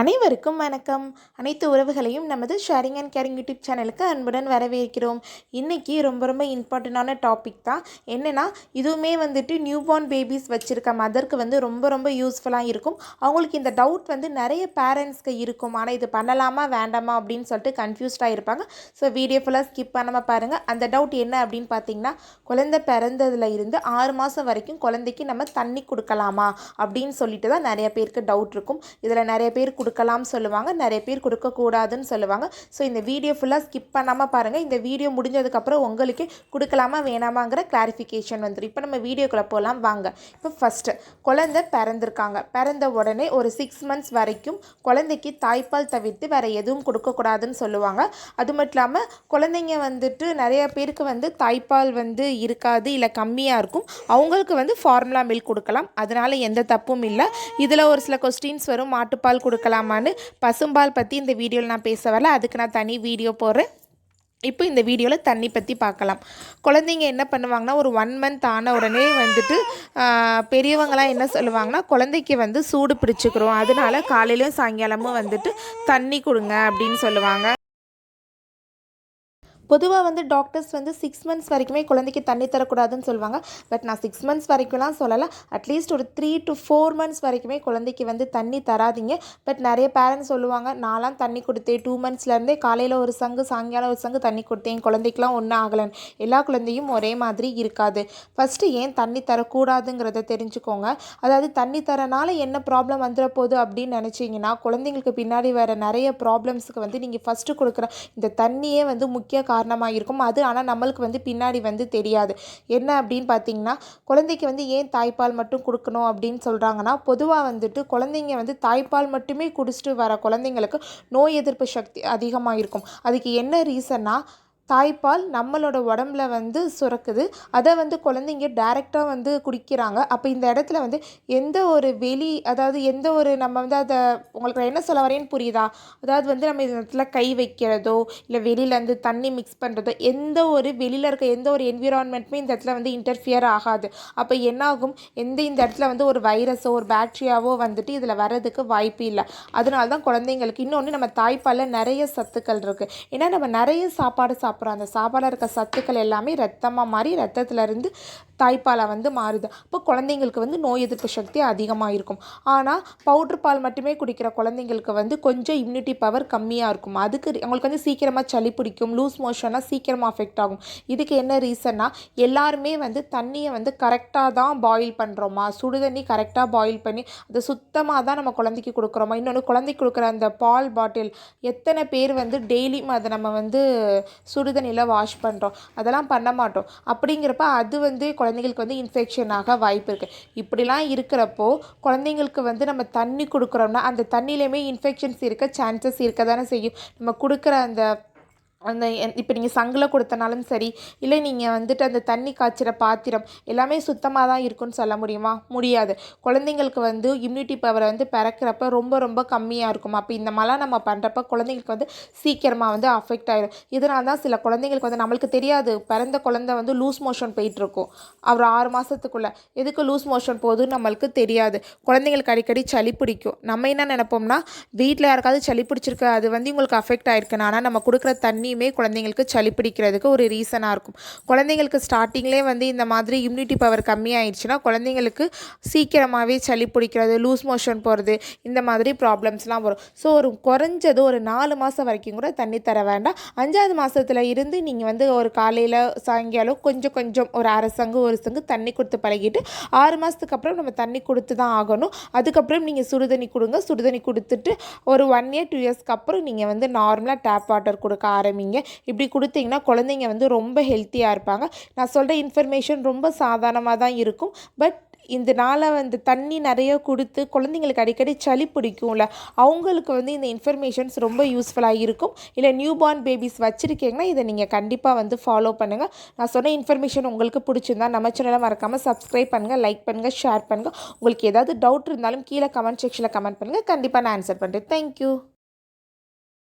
அனைவருக்கும் வணக்கம். அனைத்து உறவுகளையும் நமது ஷேரிங் அண்ட் கேரிங் யூடியூப் சேனலுக்கு அன்புடன் வரவேற்கிறோம். இன்றைக்கி ரொம்ப ரொம்ப இம்பார்ட்டண்டான டாபிக் தான். என்னென்னா இதுவுமே வந்துட்டு நியூபார்ன் பேபிஸ் வச்சுருக்க மதருக்கு வந்து ரொம்ப ரொம்ப யூஸ்ஃபுல்லாக இருக்கும். அவங்களுக்கு இந்த டவுட் வந்து நிறைய பேரண்ட்ஸ்க்கு இருக்கும். ஆனால் இது பண்ணலாமா வேண்டாமா அப்படின்னு சொல்லிட்டு கன்ஃபியூஸ்டாக இருப்பாங்க. ஸோ வீடியோ ஃபுல்லாக ஸ்கிப் பண்ணாமல் பாருங்கள் அந்த டவுட் என்ன அப்படின்னு பார்த்தீங்கன்னா குழந்தை பிறந்ததுல இருந்து ஆறு மாதம் வரைக்கும் குழந்தைக்கு நம்ம தண்ணி கொடுக்கலாமா அப்படின்னு சொல்லிட்டு தான் நிறைய பேருக்கு டவுட் இருக்கும். இதில் நிறைய பேர் கொடுக்கலாம் சொல்லுவாங்க. நிறைய பேர் கொடுக்கக்கூடாதுன்னு சொல்லுவாங்க. ஸோ இந்த வீடியோ ஃபுல்லாக ஸ்கிப் பண்ணாமல் பாருங்கள் இந்த வீடியோ முடிஞ்சதுக்கப்புறம் உங்களுக்கு கொடுக்கலாமா வேணாமாங்கிற கிளாரிஃபிகேஷன் வந்துடும் இப்போ நம்ம வீடியோக்குள்ளே போகலாம் வாங்க. இப்போ ஃபஸ்ட்டு குழந்தை பிறந்திருக்காங்க. பிறந்த உடனே ஒரு சிக்ஸ் மந்த்ஸ் வரைக்கும் குழந்தைக்கு தாய்ப்பால் தவிர்த்து வேறு எதுவும் கொடுக்கக்கூடாதுன்னு சொல்லுவாங்க. அது மட்டும் இல்லாமல் குழந்தைங்க வந்துட்டு நிறைய பேருக்கு வந்து தாய்ப்பால் வந்து இருக்காது இல்லை கம்மியாக இருக்கும். அவங்களுக்கு வந்து ஃபார்முலா மில்க் கொடுக்கலாம். அதனால் எந்த தப்பும் இல்லை. இதில் ஒரு சில கொஸ்டின்ஸ் வரும். மாட்டுப்பால் கொடுக்கலாமான்னு பசும்பால் பற்றி இந்த வீடியோவில் நான் பேச வரல. அதுக்கு நான் தனி வீடியோ போடுறேன். இப்போ இந்த வீடியோவில் தண்ணி பற்றி பார்க்கலாம். குழந்தைங்க என்ன பண்ணுவாங்கன்னா ஒரு ஒன் மந்த் ஆன உடனே வந்துட்டு பெரியவங்களாம் என்ன சொல்லுவாங்கன்னா குழந்தைக்கு வந்து சூடு பிடிச்சிக்கிறோம். அதனால காலையிலையும் சாயங்காலமும் வந்துட்டு தண்ணி கொடுங்க அப்படின்னு சொல்லுவாங்க. பொதுவாக வந்து டாக்டர்ஸ் வந்து சிக்ஸ் மந்த்ஸ் வரைக்குமே குழந்தைக்கு தண்ணி தரக்கூடாதுன்னு சொல்லுவாங்க. பட் நான் சிக்ஸ் மந்த்ஸ் வரைக்கும்லாம் சொல்லலை. அட்லீஸ்ட் ஒரு த்ரீ டு ஃபோர் மந்த்ஸ் வரைக்குமே குழந்தைக்கு வந்து தண்ணி தராதிங்க. பட் நிறைய பேரண்ட்ஸ் சொல்லுவாங்க நான்லாம் தண்ணி கொடுத்தேன் டூ மந்த்ஸ்லேருந்தே காலையில் ஒரு சங்கு சாயங்காலம் ஒரு சங்கு தண்ணி கொடுத்தேன். குழந்தைக்கெலாம் ஒன்றும் ஆகலைன்னு. எல்லா குழந்தையும் ஒரே மாதிரி இருக்காது. ஃபஸ்ட்டு ஏன் தண்ணி தரக்கூடாதுங்கிறத தெரிஞ்சுக்கோங்க. அதாவது தண்ணி தரனால என்ன ப்ராப்ளம் வந்துட போகுது அப்படின்னு நினச்சிங்கன்னா குழந்தைங்களுக்கு பின்னாடி வர நிறைய ப்ராப்ளம்ஸுக்கு வந்து நீங்கள் ஃபஸ்ட்டு கொடுக்குற இந்த தண்ணியே வந்து முக்கிய காரணமாக இருக்கும் அது ஆனால் நம்மளுக்கு வந்து பின்னாடி வந்து தெரியாது. என்ன அப்படின்னு பார்த்தீங்கன்னா குழந்தைக்கு வந்து ஏன் தாய்ப்பால் மட்டும் கொடுக்கணும் அப்படின்னு சொல்கிறாங்கன்னா பொதுவாக வந்துட்டு குழந்தைங்க வந்து தாய்ப்பால் மட்டுமே குடிச்சிட்டு வர குழந்தைங்களுக்கு நோய் எதிர்ப்பு சக்தி அதிகமாக இருக்கும் அதுக்கு என்ன ரீசன்னா தாய்ப்பால் நம்மளோட உடம்புல வந்து சுரக்குது. அதை வந்து குழந்தைங்க டேரெக்டாக வந்து குடிக்கிறாங்க. அப்போ இந்த இடத்துல வந்து எந்த ஒரு வெளி அதாவது எந்த ஒரு நம்ம வந்து அதை உங்களுக்கு நான் என்ன சொல்ல வரேன்னு புரியுதா? அதாவது வந்து நம்ம இந்த இடத்துல கை வைக்கிறதோ இல்லை வெளியிலேருந்து தண்ணி மிக்ஸ் பண்ணுறதோ எந்த ஒரு வெளியில் இருக்க எந்த ஒரு என்விரான்மெண்ட்டுமே இந்த இடத்துல வந்து இன்டர்ஃபியர் ஆகாது. அப்போ என்னாகும்? எந்த இந்த இடத்துல வந்து ஒரு வைரஸோ ஒரு பேக்டீரியாவோ வந்துட்டு இதில் வர்றதுக்கு வாய்ப்பு இல்லை. அதனால தான் குழந்தைங்களுக்கு இன்னொன்று நம்ம தாய்ப்பாலில் நிறைய சத்துக்கள் இருக்குது ஏன்னா நம்ம நிறைய சாப்பாடு சாப்பிட்றோம் அப்புறம் அந்த சாப்பாடில் இருக்க சத்துக்கள் எல்லாமே ரத்தமாக மாறி ரத்தத்துலேருந்து தாய்ப்பாலை வந்து மாறுது. அப்போ குழந்தைங்களுக்கு வந்து நோய் எதிர்ப்பு சக்தி அதிகமாக இருக்கும் ஆனால் பவுட்ரு பால் மட்டுமே குடிக்கிற குழந்தைங்களுக்கு வந்து கொஞ்சம் இம்யூனிட்டி பவர் கம்மியாக இருக்கும். அதுக்கு அவங்களுக்கு வந்து சீக்கிரமாக சளி பிடிக்கும் லூஸ் மோஷனாக சீக்கிரமாக அஃபெக்ட் ஆகும். இதுக்கு என்ன ரீசன்னா எல்லாருமே வந்து தண்ணியை வந்து கரெக்டாக தான் பாயில் பண்ணுறோமா சுடு தண்ணி கரெக்டாக பாயில் பண்ணி அதை சுத்தமாக தான் நம்ம குழந்தைக்கு கொடுக்குறோமா? இன்னொன்று குழந்தைக்கு கொடுக்குற அந்த பால் பாட்டில் எத்தனை பேர் வந்து டெய்லியும் அதை நம்ம வந்து சுடுதண்ணியில் வாஷ் பண்ணுறோம் அதெல்லாம் பண்ண மாட்டோம். அப்படிங்கிறப்ப அது வந்து குழந்தைங்களுக்கு வந்து இன்ஃபெக்ஷன் ஆக வாய்ப்பு இருக்குது இப்படிலாம் இருக்கிறப்போ குழந்தைங்களுக்கு வந்து நம்ம தண்ணி கொடுக்குறோம்னா அந்த தண்ணியிலையுமே இன்ஃபெக்ஷன்ஸ் இருக்க சான்சஸ் இருக்க தானே செய்யும். நம்ம கொடுக்குற அந்த அந்த இப்போ நீங்கள் சங்கில் கொடுத்தனாலும் சரி இல்லை நீங்கள் வந்துட்டு அந்த தண்ணி காய்ச்சிற பாத்திரம் எல்லாமே சுத்தமாக தான் இருக்குன்னு சொல்ல முடியுமா? முடியாது. குழந்தைங்களுக்கு வந்து இம்யூனிட்டி பவரை வந்து பிறக்கிறப்ப ரொம்ப ரொம்ப கம்மியாக இருக்கும். அப்போ இந்த மாதிரிலாம் நம்ம பண்ணுறப்ப குழந்தைங்களுக்கு வந்து சீக்கிரமாக வந்து அஃபெக்ட் ஆகிடும் இதனால தான் சில குழந்தைங்களுக்கு வந்து நம்மளுக்கு தெரியாது பிறந்த குழந்தை வந்து லூஸ் மோஷன் போயிட்டுருக்கும். அவர் ஆறு மாதத்துக்குள்ளே எதுக்கு லூஸ் மோஷன் போகுதுன்னு நம்மளுக்கு தெரியாது. குழந்தைங்களுக்கு அடிக்கடி சளி பிடிக்கும். நம்ம என்ன நினைப்போம்னா வீட்டில் யாருக்காவது சளி பிடிச்சிருக்கு அது வந்து உங்களுக்கு அஃபெக்ட் ஆயிருக்குன்னு ஆனால் நம்ம கொடுக்குற தண்ணி தண்ணியுமே குழந்தைங்களுக்கு சளி பிடிக்கிறதுக்கு ஒரு ரீசனாக இருக்கும். குழந்தைங்களுக்கு ஸ்டார்டிங்லே வந்து இந்த மாதிரி இம்யூனிட்டி பவர் கம்மியாயிடுச்சுன்னா குழந்தைங்களுக்கு சீக்கிரமாகவே சளி பிடிக்கிறது லூஸ் மோஷன் போகிறது இந்த மாதிரி ப்ராப்ளம்ஸ்லாம் வரும். ஸோ ஒரு குறைஞ்சது ஒரு நாலு மாதம் வரைக்கும் கூட தண்ணி தர வேண்டாம். அஞ்சாவது மாதத்தில் இருந்து நீங்கள் வந்து ஒரு காலையில் சாயங்காலம் கொஞ்சம் கொஞ்சம் ஒரு அரை சங்கு ஒரு சங்கு தண்ணி கொடுத்து பழகிட்டு ஆறு மாதத்துக்கு அப்புறம் நம்ம தண்ணி கொடுத்து தான் ஆகணும். அதுக்கப்புறம் நீங்கள் சுடுதண்ணி கொடுங்க. சுடுதண்ணி கொடுத்துட்டு ஒரு ஒன் இயர் டூ இயர்ஸ்க்கு அப்புறம் நீங்கள் வந்து நார்மலாக டேப் வாட்டர் கொடுக்க ஆரம்பி ஆரம்பிங்க இப்படி கொடுத்தீங்கன்னா குழந்தைங்க வந்து ரொம்ப ஹெல்த்தியாக இருப்பாங்க. நான் சொல்கிற இன்ஃபர்மேஷன் ரொம்ப சாதாரணமாக தான் இருக்கும். பட் இந்த நாளை வந்து தண்ணி நிறைய கொடுத்து குழந்தைங்களுக்கு அடிக்கடி சளி பிடிக்கும்ல அவங்களுக்கு வந்து இந்த இன்ஃபர்மேஷன்ஸ் ரொம்ப யூஸ்ஃபுல்லாக இருக்கும். இல்லை நியூ பார்ன் பேபிஸ் வச்சுருக்கீங்கன்னா இதை நீங்கள் கண்டிப்பாக வந்து ஃபாலோ பண்ணுங்கள் நான் சொன்ன இன்ஃபர்மேஷன் உங்களுக்கு பிடிச்சிருந்தா நம்ம சேனலை மறக்காமல் சப்ஸ்கிரைப் பண்ணுங்கள் லைக் பண்ணுங்கள் ஷேர் பண்ணுங்கள் உங்களுக்கு ஏதாவது டவுட் இருந்தாலும் கீழே கமெண்ட் செக்ஷனில் கமெண்ட் பண்ணுங்கள் கண்டிப்பாக நான் ஆன்சர் பண்ணுறேன் தேங்க்யூ